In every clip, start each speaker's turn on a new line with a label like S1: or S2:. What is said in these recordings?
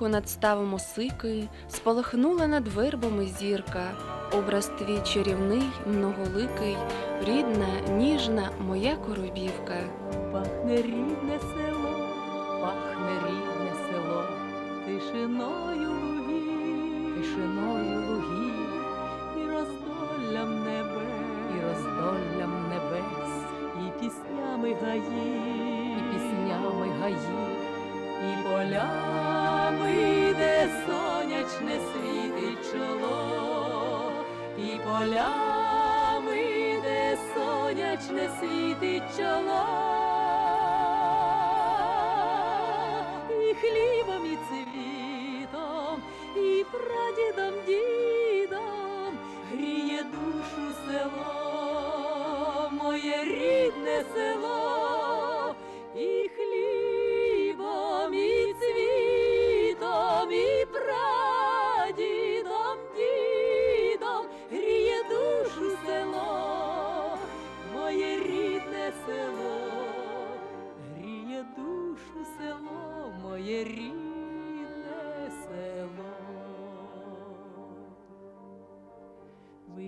S1: Над ставом осики спалахнула над вербами зірка, образ твій чарівний, многоликий, рідна, ніжна моя коробівка.
S2: Пахне рідне село, пахне рідне село, тишиною лугів, тишиною лугів, і роздоллям небес, і роздоллям небес, і піснями гаїв, і піснями гаїв, і полями, де сонячне світить чоло, і полями, де сонячне світить чоло, і хлібом, і цвітом, і прадідом, дідом гріє душу село, моє рідне село,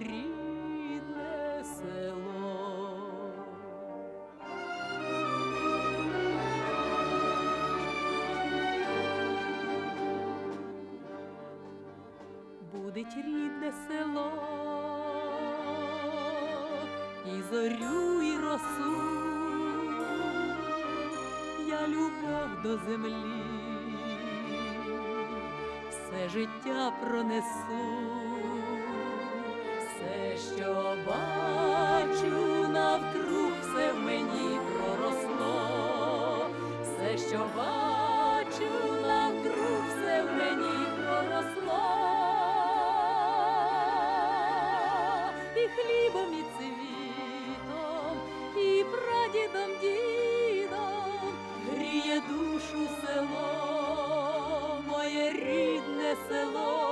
S2: рідне село. Будить рідне село, і зорю, і росу, я любов до землі, все життя пронесу, що бачу, навкруг все в мені проросло, все, що бачу, навкруг все в мені проросло, і хлібом, і цвітом, і прадідом дідом гріє душу село, моє рідне село.